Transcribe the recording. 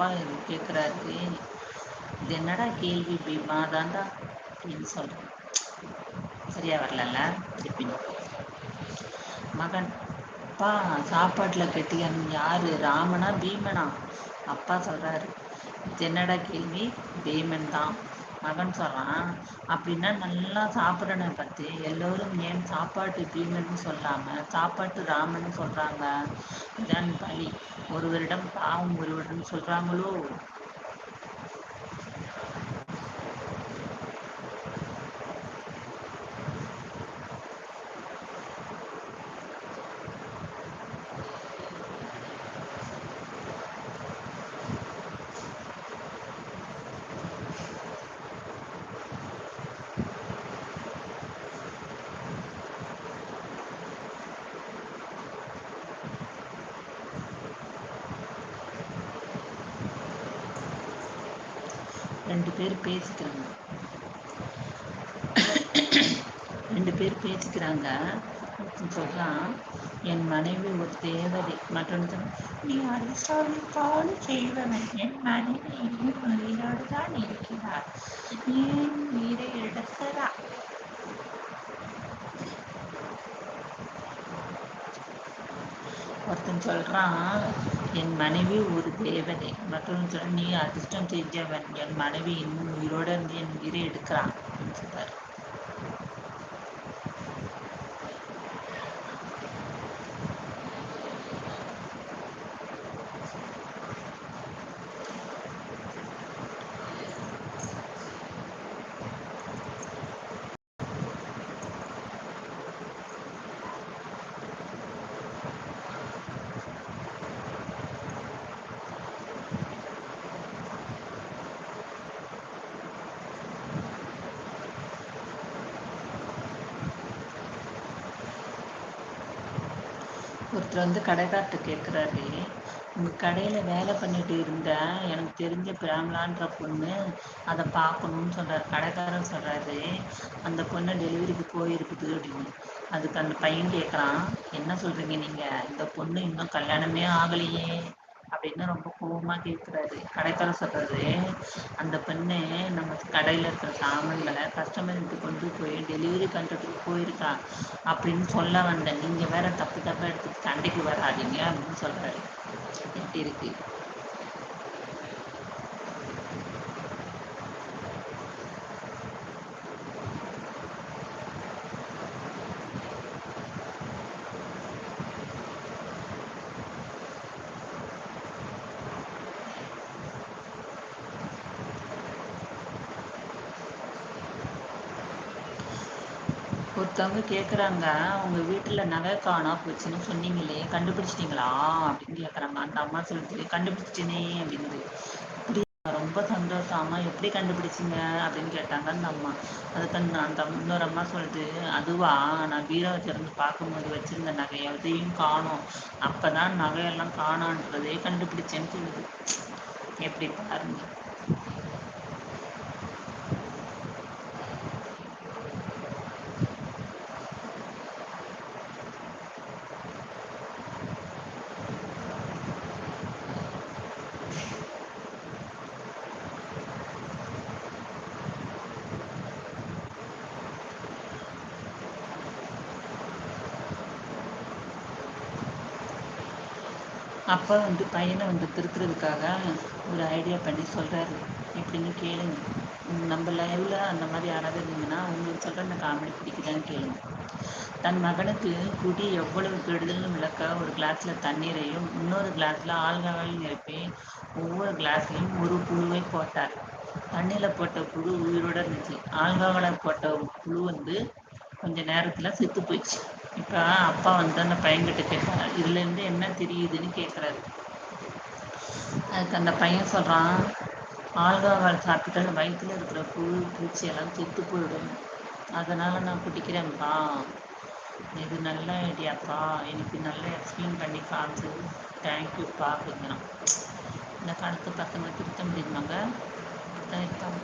அப்பா கேட்குறாரு இது என்னடா கேள்வி பீமா தாண்டா அப்படின்னு சொல்கிறேன் சரியா வரலல்ல? மகன் அப்பா சாப்பாட்டில் கட்டியான் யார்? ராமனா பீமனா? அப்பா சொல்கிறாரு இது என்னடா கேள்வி? பீமன் தான். மகன் சொல்கிறான் அப்படின்னா நல்லா சாப்பிட்றனை பத்தி. எல்லோரும் ஏன் சாப்பாட்டு பீமன் சொல்லாம சாப்பாட்டு ராமன் சொல்றாங்க? இதான் பலி. ஒருவரிடம் பாவம் ஒருவரிடம் சொல்றாங்களோ? ரெண்டு பேர் பேசிக்கிறாங்க. ரெண்டு பேர் பேசிக்கிறாங்க. ஒருத்தன் சொல்றான் என் மனைவி ஒரு தேவதை. மற்றொன்று சொல்றான், நீ அறிசாலித்தான் செய்வன என் மனைவி இன்னும் உயிரோடு தான் இருக்கிறார் ஏன் உயிரை இடத்தரா ஒருத்தன் சொல்கிறான் என் மனைவி ஒரு தேவதை. மற்றொன்று சொல்ல நீ அதிர்ஷ்டம் செஞ்சவன். என் மனைவி இன்னும் உயிரோட இருந்து என் உயிரை எடுக்கிறான். அப்படின்னு சொல்கிறார் ஒருத்தர் வந்து கடைக்கார்ட்ட கேட்குறாரு உங்கள் கடையில் வேலை பண்ணிட்டு இருந்த எனக்கு தெரிஞ்ச பிராமலான்ற பொண்ணு அதை பார்க்கணுன்னு சொல்கிறார் கடைக்காரன் சொல்கிறாரு அந்த பொண்ணு டெலிவரிக்கு போயிருக்குது அப்படின்னு. அதுக்கு அந்த பையன் கேட்குறான் என்ன சொல்கிறீங்க நீங்கள் இந்த பொண்ணு இன்னும் கல்யாணமே ஆகலையே. அப்படின்னு ரொம்ப கோவமாக கேட்குறாரு கடைக்கார சொல்கிறாரு அந்த பெண்ணு நம்ம கடையில் இருக்கிற சாமான்களை கஸ்டமருக்கு கொண்டு போய் டெலிவரி பண்ணுறதுக்கு போயிருக்கா அப்படின்னு சொல்ல வந்தேன். நீங்கள் வேற தப்பு தப்பாக எடுத்துட்டு சண்டைக்கு வராதீங்க அப்படின்னு சொல்கிறாரு எப்படி இருக்கு? ஒருத்தவங்க கேட்குறாங்க உங்கள் வீட்டில் நகை காணா போச்சுன்னு சொன்னீங்களே கண்டுபிடிச்சிட்டிங்களா? அப்படின்னு கேட்குறாங்க அந்த அம்மா சொல்லுது கண்டுபிடிச்சிட்டேனே அப்படின்னு ரொம்ப சந்தோஷம் அம்மா எப்படி கண்டுபிடிச்சிங்க? அப்படின்னு கேட்டாங்க அந்த அம்மா. அதுக்கு அந்த அந்த இன்னொரு அம்மா சொல்லுது அதுவா நான் பீரோவை திறந்து பார்க்கும்போது வச்சிருந்த நகையை எதையும் காணும். அப்போ தான் நகையெல்லாம் காணான்றதே கண்டுபிடிச்சேன்னு சொல்லுது. எப்படி பாருங்க. அப்பா வந்து பையனை வந்து திருத்துறதுக்காக ஒரு ஐடியா பண்ணி சொல்கிறாரு எப்படின்னு கேளுங்க. நம்ம லைவில் அந்த மாதிரி யாராவது இருந்தீங்கன்னா உங்களுக்கு சொல்கிற அந்த காமெடி பிடிக்குதான்னு கேளுங்க. தன் மகனுக்கு குடி எவ்வளவு கெடுதல்னு விளக்க ஒரு கிளாஸில் தண்ணீரையும் இன்னொரு கிளாஸில் ஆல்கஹால் நிரப்பி ஒவ்வொரு கிளாஸ்லையும் ஒரு புழுவை போட்டார். தண்ணியில் போட்ட புழு உயிரோட இருந்துச்சு. ஆல்கஹாலை போட்ட புழு வந்து கொஞ்ச நேரத்தில் செத்து போயிடுச்சு. இப்போ அப்பா வந்து அந்த பையன்கிட்ட கேட்குறாரு இதுலேருந்து என்ன தெரியுதுன்னு கேட்குறாரு அதுக்கு அந்த பையன் சொல்கிறான் ஆல்கஹால் சாப்பிட்டு அந்த வயிற்றுல இருக்கிற புழு பூச்சி எல்லாம் செத்து போயிடும். அதனால் நான் குடிக்கிறேன்ப்பா. இது நல்ல ஐடியாப்பா. எனக்கு நல்ல எக்ஸ்பிளைன் பண்ணி காமிச்சு தேங்க்யூப்பா அப்படிங்கிறான். இந்த காலத்து பசங்களை திருத்த முடியுமாங்க? திருத்த இருப்பாங்க